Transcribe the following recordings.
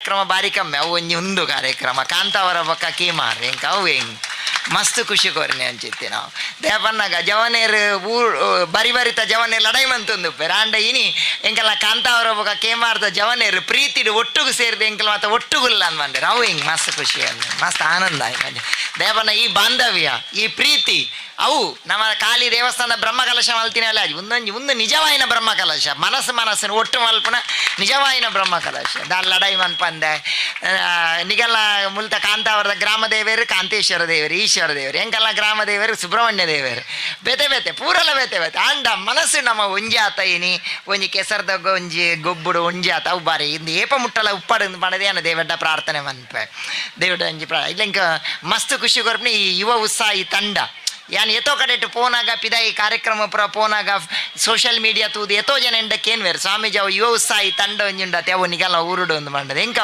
ಕಾರ್ಯಕ್ರಮ ಬಾರಿ ಕಮ್ಮಿ. ಅವು ಒಂಜಿ ಒಂದು ಕಾರ್ಯಕ್ರಮ. ಕಾಂತಾವರ ಬೊಕ್ಕ ಕೀಮಾರ್ ಎಂಕ ಅವು ಮಸ್ತ್ ಖುಷಿ ಕೋರ್ನೆ ಅಂಚಿತ್ತಿ ನಾವು. ದೇಪನ್ನಗ ಜವನೇರ್ ಊರ್ ಬರಿ ಬರಿತ ಜವನೇರ್ ಲಡೈ ಮಂತೊಂದು ರಾಂಡ ಇನಿ, ಎಂಕಲ್ಲ ಕಾಂತಾವರ ಬೊಕ್ಕ ಕೇಮಾರ್ದ ಜವನೇರ್ ಪ್ರೀತಿಡು ಒಟ್ಟುಗು ಸೇರಿದ ಎಂಕಲ್ ಮಾತ ಒಟ್ಟುಗುಲ್ಲ ಅನ್ಬಂದ್ರೆ ಅವು ಹಿಂಗ್? ಮಸ್ತ್ ಖುಷಿ ಅಂದ್ರೆ ಮಸ್ತ್ ಆನಂದ ದೇವನ ಈ ಬಾಂಧವ್ಯ, ಈ ಪ್ರೀತಿ ಅವು ನಮ್ಮ ಕಾಲಿ ದೇವಸ್ಥಾನದ ಬ್ರಹ್ಮಕಲಶ ಮಲ್ತಿನ ಅಲ್ಲ ಒಂದೊಂದು ಒಂದು ನಿಜವಾಯಿನ ಬ್ರಹ್ಮಕಲಶ. ಮನಸ್ಸು ಮನಸ್ಸಿನ ಒಟ್ಟು ಮಲ್ಪನ ನಿಜವಾಯಿನ ಬ್ರಹ್ಮಕಲಶ. ದಾಲ್ ಲಡಾಯಿ ಮನ್ಪಂದೆ ನಿಗಲ್ಲ ಮುಲ್ತ ಕಾಂತಾವರದ ಗ್ರಾಮ ದೇವರು ಕಾಂತೇಶ್ವರ ದೇವರು, ಈಶ್ವರ ದೇವರು ಹೆಂಗಲ್ಲ ಗ್ರಾಮ ದೇವರು, ಸುಬ್ರಹ್ಮಣ್ಯ ದೇವರು. ಬೇತೆ ಬೇತೆ, ಪೂರಲ ಬೇತೆ ಬೇತೆ. ಅಂಡ ಮನಸ್ಸು ನಮ್ಮ ಒಂಜಾತ ಇನಿ ಒಂಜಿ ಕೆಸರ್ದ ಒಂಜಿ ಗೊಬ್ಬುಡು ಒಂಜಾತ ಅವು ಬಾರಿ ಇಂದು ಏಪ ಮುಟ್ಟಲ ಉಪ್ಪಡ ಮಾಡದೆ ಅನ್ನ ದೇವಡ್ಡ ಪ್ರಾರ್ಥನೆ ಮನ್ಪೆ ದೇವಡ್ಡ ಒಂಜಿ ಇಲ್ಲ ಮಸ್ತ್ ಖುಷಿ ಕೊರ್ಪಣಿ ಈ ಯುವ ಉತ್ಸಾಹ ಈ ತಂಡ. ಯಾನ್ ಎತ್ತೋ ಕಡೆ ಪೋನಾಗ ಪಿದ ಈ ಕಾರ್ಯಕ್ರಮ ಪುರ ಪೋನಾಗ ಸೋಷಿಯಲ್ ಮೀಡಿಯಾ ತೂದು ಎತ್ತೋ ಜನ ಎಂಡ ಕೇನ್ ವೇರ್ ಸ್ವಾಮೀಜಿ ಅವು ಯುವ ಉತ್ಸಾಹಿ ತಂಡ ಒಂಜುಂಡ ತೆವು ನಿಗಲ್ಲ ಊರುಡು ಒಂದು ಮಂಡದ ಎಂಕ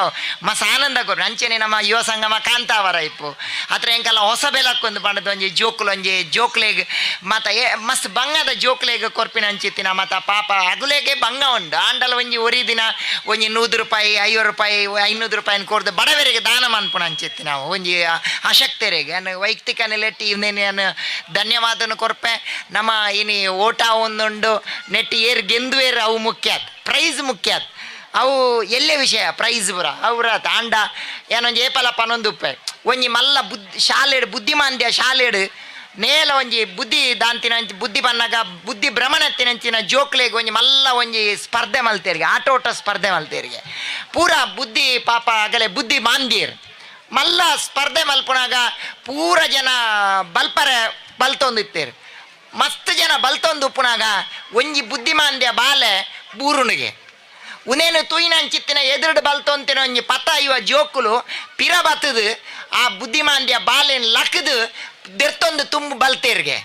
ಮಸ್ ಆನಂದ ಕೊರು ಅಂಚೆನೆ ನಮ್ಮ ಯುವ ಸಂಗಮ ಕಾಂತಾವರ ಇಪ್ಪು. ಅತ್ರ ಎಂಕಲ್ಲ ಹೊಸ ಬೆಲಕ್ಕೊಂದು ಪಂಡದ ಒಂಜಿ ಜೋಕ್ಲು ಒಂಜಿ ಜೋಕ್ಲೆಗ್ ಮತ್ತ ಏ ಮಸ್ತ್ ಬಂಗದ ಜೋಕ್ಲೆಗ್ ಕೊರ್ಪಿನ ಅಂಚಿತ್ತಿನ ಮತ್ತ ಪಾಪ ಅಗುಲೆಗೆ ಬಂಗ ಉಂಡು. ಆಂಡಲ ಒಂಜಿ ಒರಿ ದಿನ ಒಂಜಿ ನೂರು ರೂಪಾಯಿ, ಐವತ್ತು ರೂಪಾಯಿ, ಐನೂರು ರೂಪಾಯಿ ಕೊಡ್ದು ಬಡವರಿಗೆ ದಾನ ಮನ್ಪುಣ ಅಂಚಿತ್ತಿ ನಾವು ಒಂಜಿ ಅಶಕ್ತರಿಗೆ ವೈಯಕ್ತಿಕ ನೆಲೆಟ್ಟಿ ಇವನೇನು ಧನ್ಯವಾದನು ಕೊರ್ಪೆ. ನಮ್ಮ ಇನಿ ಓಟ ಒಂದುಂಡು, ನೆಟ್ಟಿ ಏರ್ ಗೆಂದುವೇರ್ ಅವು ಮುಖ್ಯ ಪ್ರೈಸ್ ಮುಖ್ಯ ಅವು ಎಲ್ಲೆ ವಿಷಯ? ಪ್ರೈಸ್ ಬುರ ಅವ್ರ ತಾಂಡ ಏನೊಂದು ಏಪಲ ಉಪ್ಪೆ. ಒಂಜಿ ಮಲ್ಲ ಬುದ್ಧಿ, ಶಾಲೆಡು, ಬುದ್ಧಿಮಾಂದ್ಯ ಶಾಲೆಡು, ನೇಲ ಒಂಜಿ ಬುದ್ಧಿ ದಾಂತಿನ ಬುದ್ಧಿ ಬನ್ನಾಗ ಬುದ್ಧಿ ಭ್ರಮಣತ್ತಿನಂಚಿನ ಜೋಕ್ಲೆಗೆ ಒಂಜಿ ಮಲ್ಲ ಒಂಜಿ ಸ್ಪರ್ಧೆ ಮಲ್ತೇರಿಗೆ, ಆಟೋಟ ಸ್ಪರ್ಧೆ ಮಲ್ತೇರಿಗೆ. ಪೂರ ಬುದ್ಧಿ ಪಾಪ ಆಗಲೇ ಬುದ್ಧಿ ಮಾಂದಿರ್ ಮಲ್ಲ ಸ್ಪರ್ಧೆ ಮಲ್ಪುನಾಗ ಪೂರ ಜನ ಬಲ್ಪರ ಬಲ್ತೊಂದಿತ್ತೇರು ಮಸ್ತ್ ಜನ ಬಲ್ತೊಂದು ಉಪ್ಪುನಾಗ ಒಂಜಿ ಬುದ್ಧಿಮಾಂದ್ಯ ಬಾಲೆ ಬೂರುನಿಗೆ ಉನೇನು ತೂಯಿನಂಚಿತ್ತಿನ ಎದುರುಡು ಬಲ್ತೊಂತಿನ ಒಂಜಿ ಪತ ಇವ ಜೋಕುಲು ಪಿರ ಬತ್ತದು ಆ ಬುದ್ಧಿಮಾಂದ್ಯ ಬಾಲೆನ್ ಲಕ್ಕದು ದೆರ್ತೊಂದು ತುಂಬು ಬಲ್ತೇರ್ಗೆ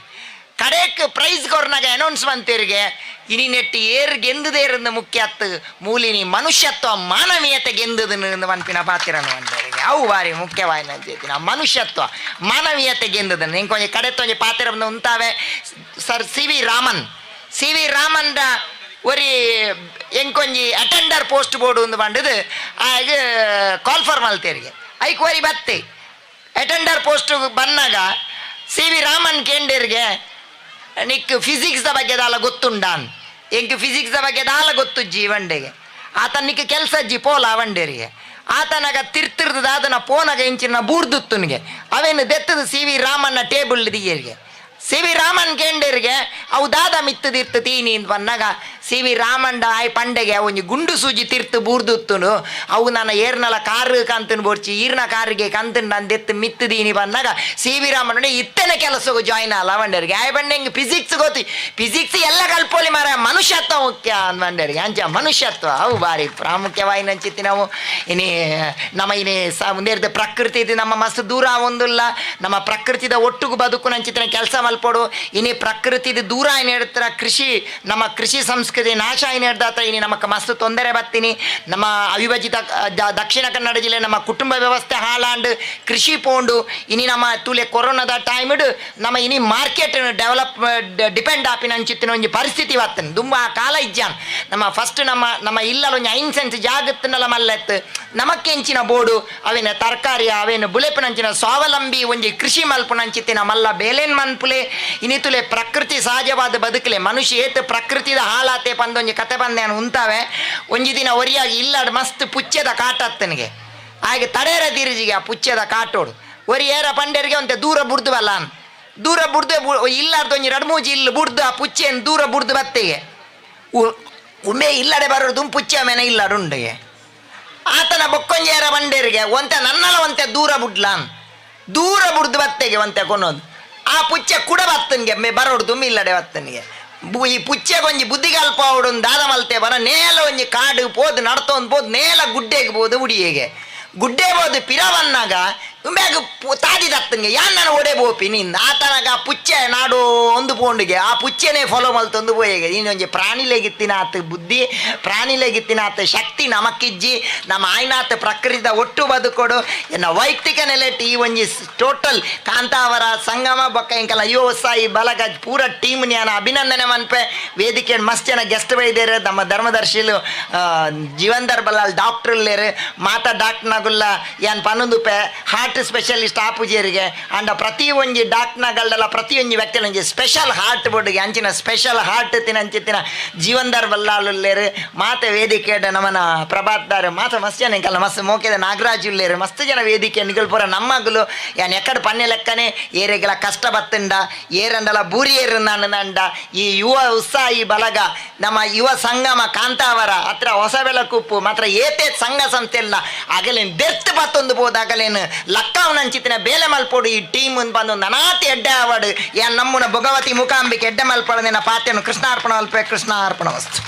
ಕಡೆಕ್ ಪ್ರೈಸ್ ಕೊರ್ನಾಗ ಅನೌನ್ಸ್ ಬಂತೇರಿಗೆ ಇನಿ ನೆಟ್ಟಿ ಏರ್ ಇರಂದು ಮುಖ್ಯ ಅತ್ತು ಮೂಲಿನಿ ಮನುಷ್ಯತ್ವ ಮಾನವೀಯತೆ ಗೆಂದದನ್ನು ಪನ್ಪಿನ ಪಾತಿರನು ಅಂದರಿಗೆ ಅವು ಬಾರಿ ಮುಖ್ಯವಾಯಿನ ಅಂಚೇತಿನ ಮನುಷ್ಯತ್ವ, ಮಾನವೀಯತೆ ಗೆಂದದನ್ನು ಇಂಕೊಂಜಿ ಕಡೆ ತೊಂಜಿ ಪಾತಿರ ಬಂದು ಉಂತಾವೆ sir, C V Raman. C V ರಾಮನ್ದ ಒರಿ ಎಂಕೊಂಜಿ ಅಟೆಂಡರ್ ಪೋಸ್ಟ್ ಬೋರ್ಡ್ ಒಂದು ಬಂಡದು ಆಗ ಕಾಲ್ ಫಾರ್ ಮಲ್ತೇರಿಗೆ. ಐಕ್ ಒರಿ ಬತ್ತೆ. ಅಟೆಂಡರ್ ಪೋಸ್ಟ್ ಬಂದಾಗ ಸಿ ವಿ ರಾಮನ್ ಕೇಂದ್ರಿಗೆ ನಿಕ್ ಫಿಸಿಕ್ಸ್ ದ ಬಗ್ಗೆ ದಾಲ ಗೊತ್ತುಂಡಾನ್. ಎಂಕ್ ಫಿಸಿಕ್ಸ್ ದ ಬಗ್ಗೆ ದಾಲ ಗೊತ್ತು ವಂಡೆಗೆ. ಆತ ನಿಕ್ ಕೆಲಸ ಜಿ ಪೋಲ ಅವಂಡೇರಿಗೆ ಆತನಾಗ ತಿರ್ತಿರ್ದ ಅದನ್ನ ಪೋನಾಗ ಇಂಚಿನ ಬೂರ್ದುತ್ತುನಿಗೆ. ಅವೇನು ದೆತ್ತದ ಸಿ ವಿ ರಾಮನ್ನ ಟೇಬಲ್ ದಿಯರಿಗೆ ಸಿ ವಿ ರಾಮನ್ ಕೇಂಡೇರಿಗೆ ಅವು ದಾದ ಮಿತ್ತದಿರ್ತು ತೀನಿ ಅಂತ ಬಂದಾಗ ಸಿ ವಿ ರಾಮಂಡ ಆಯ್ ಪಂಡೆಗೆ ಒಂಜಿ ಗುಂಡು ಸೂಜಿ ತಿರ್ತು ಬೂರ್ದುತ್ತುನು, ಅವು ನನ್ನ ಏರ್ನಲ ಕಾರ್ ಕಂತನ್ ಬೋರ್ಚಿ, ಈರ್ನ ಕಾರಿಗೆ ಕಂತನ್ ನಾನು ದೆತ್ತು ಮಿತ್ತು ದೀನಿ ಬಂದಾಗ ಸಿ ವಿ ರಾಮಂಡ ಇತ್ತನೆ ಕೆಲಸಕ್ಕೆ ಜಾಯ್ನ್ ಅಲ್ಲ ಬಂಡರಿಗೆ ಆಯ್ ಬಂಡೆ ಹಿಂಗೆ ಫಿಸಿಕ್ಸ್ ಗೊತ್ತಿ ಫಿಸಿಕ್ಸ್ ಎಲ್ಲ ಕಲ್ಪೋಲಿ ಮಾರ ಮನುಷ್ಯತ್ವ ಮುಖ್ಯ ಬಂಡರಿಗೆ ಅಂಚ ಮನುಷ್ಯತ್ವ, ಅವು ಬಾರಿ ಪ್ರಾಮುಖ್ಯವಾಗಿ ನಂಚಿತ್ತಿ ನಾವು. ಇನಿ, ನಮ್ಮ ಇನಿ ಸ ಪ್ರಕೃತಿ ಇದು ನಮ್ಮ ಮಸ್ತ್ ದೂರ ಒಂದಿಲ್ಲ, ನಮ್ಮ ಪ್ರಕೃತಿದ ಒಟ್ಟಿಗೂ ಬದುಕು ನಂಚಿತ್ತಿನ ಕೆಲಸ ಮಲ್ಪೋಡು. ಇನಿ ಪ್ರಕೃತಿದ ದೂರ ಏನು ಹೇಳ್ತಾರ, ಕೃಷಿ, ನಮ್ಮ ಕೃಷಿ ಸಂಸ್ಕೃತಿ ನಾಶ ಏನು ಇನಿ ನಮಗೆ ಮಸ್ತ್ ತೊಂದರೆ ಬತ್ತೀನಿ ನಮ್ಮ ಅವಿಭಜಿತ ದಕ್ಷಿಣ ಕನ್ನಡ ಜಿಲ್ಲೆ ನಮ್ಮ ಕುಟುಂಬ ವ್ಯವಸ್ಥೆ ಹಾಳಾಂಡು, ಕೃಷಿ ಪೋಂಡು, ಇನಿ ನಮ್ಮ ತೂಲೆ ಕೊರೋನಾದ ಟೈಮ್ ನಮ್ಮ ಇನಿ ಮಾರ್ಕೆಟ್ ಡೆವಲಪ್ ಡಿಪೆಂಡ್ ಆಪಿನ ಅಂಚಿತ್ತಿನ ಒಂಜಿ ಪರಿಸ್ಥಿತಿ ಬತ್ತನ್ ತುಂಬ ಆ ಕಾಲ ಇಜ್ಜಾನ್. ನಮ್ಮ ಫಸ್ಟ್ ನಮ್ಮ ನಮ್ಮ ಇಲ್ಲಲ್ಲ ಒಂದು ಐನ್ ಸೆನ್ಸ್ ಮಲ್ಲೆತ್ತು. ಮಲ್ಲೆತ್ ನಮಕ್ಕೆಂಚಿನ ಬೋಡು, ಅವೇನ ತರಕಾರಿ, ಅವೇನು ಬುಲೆಪಿನಂಚಿನ ಸ್ವಾವಲಂಬಿ ಒಂಜಿ ಕೃಷಿ ಮಲ್ಪುನಂಚಿತ್ತಿನ ಮಲ್ಲ ಬೇಲೆನ್ ಮನ್ಪುಲೆ. ಇನಿತುಲೆ ಪ್ರಕೃತಿ ಸಹಜವಾದ ಬದುಕಲೆ, ಮನುಷ್ಯ ಏತ್ ಪ್ರಕೃತಿದ ಹಾಳಾತೆ ಪಂದೊಂಜಿ ಕತೆ ಬಂದೇನು ಉಂತಾವೆ. ಒಂಜಿ ದಿನ ಒರಿಯಾಗಿ ಇಲ್ಲಾಡ್ ಮಸ್ತ್ ಪುಚ್ಚದ ಕಾಟತ್ತನಿಗೆ ಹಾಗೆ ತಡೇರ ದಿರಿಜಿಗೆ ಆ ಪುಚ್ಚದ ಕಾಟೋಡು. ಒರಿ ಏರ ಪಂಡೇರಿಗೆ ಒಂತೆ ದೂರ ಬುಡ್ದು ಅನ್. ದೂರ ಬುಡ್ದು ಇಲ್ಲಾರ್ದು ಒಂಜಿ ಎರಡು ಮೂಜಿ ಇಲ್ಲಿ ಬುಡ್ದು ಆ ಪುಚ್ಚೆನ್ ದೂರ ಬುಡ್ದು ಬತ್ತೆಗೆ. ಉಮೆ ಇಲ್ಲಡೆ ಬರೋದು ಪುಚ್ಚೆ ಮೇನೆ ಇಲ್ಲಡುಂಡೆಗೆ. ಆತನ ಬೊಕ್ಕೊಂಜೇರ ಬಂಡೇರಿಗೆ ಒಂತೆ ನನ್ನಲ ಒಂತೆ ದೂರ ಬುಡ್ಲಾನ್ ದೂರ ಬುಡ್ದು ಬತ್ತೆಗೆ ಒಂತೆ ಕೊನೋದು. ಆ ಪುಚ್ಚೆ ಕುಡ ಬತ್ತನ್ಗೆ ಮೇ ಬರೋಡು ತುಂಬ ಇಲ್ಲಡೆ ಬತ್ತನಿಗೆ. ಪುಚ್ಚೆ ಒಂಜಿ ಬುದ್ಧಿಗಲ್ಪ ಅವಡು ದಾದ ಮಲ್ತೆ ಬರ ನೇಲ ಒಂಜಿ ಕಾಡು ಪೋದು ನಡ್ತೊಂದು ಪೋದು ನೇಲ ಗುಡ್ಡೆಗೆ ಬೋದು ಉಡಿಯೇಗೆ ಗುಡ್ಡೆ ಬೋದು ಪಿರ ಬನ್ನಾಗ ತಾದಿದತ್ತಂಗೆ ತಾದಿ ದತ್ತಂಗೆ. ಯಾನ್ ನಾನು ಒಡೆ ಬೋಪಿ? ನಿಂದ ಆತನಗ ಪುಚ್ಚೆ ನಾಡು ಒಂದು ಪೋಂಡಿಗೆ. ಆ ಪುಚ್ಚೆನೇ ಫಾಲೋ ಮಲ್ತೊಂದು ಪೋಯೆಗೆ ಇನ್ನೊಂಜಿ ಪ್ರಾಣಿಲೆಗಿತ್ತಿನ ಆತ ಬುದ್ಧಿ ಪ್ರಾಣಿಲೆಗಿತ್ತಿನ ಆತ ಶಕ್ತಿ ನಮಕ್ಕಿಜ್ಜಿ, ನಮ್ಮ ಆಯ್ನಾತ ಪ್ರಕೃತಿದ ಒಟ್ಟು ಬದುಕೊಡು. ಎನ್ನ ವೈಯಕ್ತಿಕ ನೆಲೆಟ್ ಈ ಒಂಜಿ ಟೋಟಲ್ ಕಾಂತಾವರ, ಸಂಗಮ ಬೊಕ್ಕ ಇಂಕಲ ಅಯ್ಯೋ, ಸಾಯಿ ಬಲಗ ಪೂರ ಟೀಮ್ ನ್ಯಾನ ಅಭಿನಂದನೆ ಮನ್ಪೆ. ವೇದಿಕೆ ಮಸ್ತ್ ಜನ ಗೆಸ್ಟ್ ಬೈದೇರು, ನಮ್ಮ ಧರ್ಮದರ್ಶಿಲು ಜೀವನ್ ಬಲ್ಲಾಲ್ ಡಾಕ್ಟರ್ ಇಲ್ಲೇರು ಮಾತಾ ಡಾಕ್ಟರ್ನಗುಲ್ಲ ಏನ್ ಪನ್ನೊಂದುಪೆ ಹಾರ್ಟ್ ಸ್ಪೆಷಲಿಸ್ಟ್ ಆಪುಜಿಯರಿಗೆ ಅಂಡ ಪ್ರತಿ ಒಂಜಿ ಡಾಕ್ಟರ್ನಗಳೆಲ್ಲ ಪ್ರತಿ ಒಂಜಿ ವ್ಯಕ್ತಿ ಒಂಜಿ ಸ್ಪೆಷಲ್ ಹಾರ್ಟ್ ಬೋರ್ಡ್ಗೆ ಅಂಚಿನ ಸ್ಪೆಷಲ್ ಹಾರ್ಟ್ ತಿನ ಅಂಚಿತ್ತಿನ ಜೀವನ್ದಾರ್ ಬಲ್ಲಾಲ್ ಉಲ್ಲೇರು ಮಾತೆ ವೇದಿಕೆ ನಮನ ಪ್ರಭಾತ್ ದಾರ್ ಮಾತ ಮಸ್ತ್ ಜನ ಇಂಕಲ್ಲ, ಮಸ್ತ್ ಮೋಕೆದ ನಾಗರಾಜ್ ಉಲ್ಲೇರು, ಮಸ್ತ್ ಜನ ವೇದಿಕೆ ನಿಗಲ್ಪುರ ನಮ್ಮಗಲು ಯಾನ್ ಎಕ್ಕಡ ಪನ್ನೆ ಲೆಕ್ಕನೆ ಏರೆಗೆಲ ಕಷ್ಟ ಬತ್ತಂಡ ಏರಂಡಲ ಬೂರಿ ನಂಡ ಈ ಯುವ ಉತ್ಸಾಹಿ ಬಲಗ ನಮ್ಮ ಯುವ ಸಂಗಮ ಕಾಂತಾವರ, ಹತ್ರ ಹೊಸ ಬೆಳಕುಪ್ಪು ಮಾತ್ರ ಏತೆ ಸಂಘ ಸಂಸ್ಥೆಲ್ಲ ಆಗಲೇನು ಡೆತ್ ಬತ್ತೊಂದು ಬೋದು ಆಗಲೇನು ಲಕ್ಕವನಂಚಿತ್ತಿನ ಬೇಲೆ ಮಲ್ಪೋಡು, ಈ ಟೀಮ್ ಬಂದು ನನಾತಿ ಎಡ್ಡೆ ಆವಾಡು. ಯಾ ನಮ್ಮನ ಭಗವತಿ ಮುಖಾಂಬಿಕೆ ಎಡ್ಡೆ ಮಲ್ಪಡದಿನ ಪಾತ್ಯನು ಕೃಷ್ಣಾರ್ಪಣ ಅಲ್ಪೆ ಕೃಷ್ಣಾರ್ಪಣ ವಸ್ತು